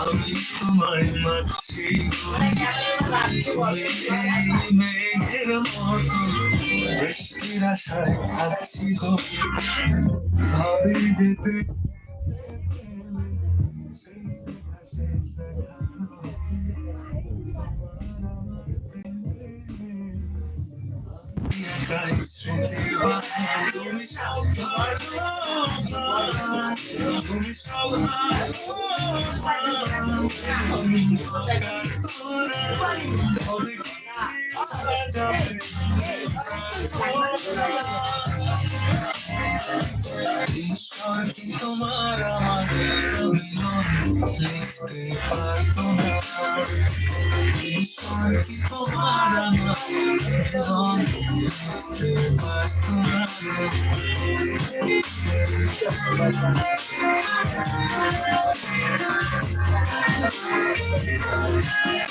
আমি তোমায় মাছি তুমি এই মেঘের মতো বৃষ্টির আশায় থাকছি গো ভাবি যেতে তুমি সব ঈশ্বর কি তোমার আমার লিখতে পারতো না ঈশ্বর কি তোমার লিখতে পারতো না Oh,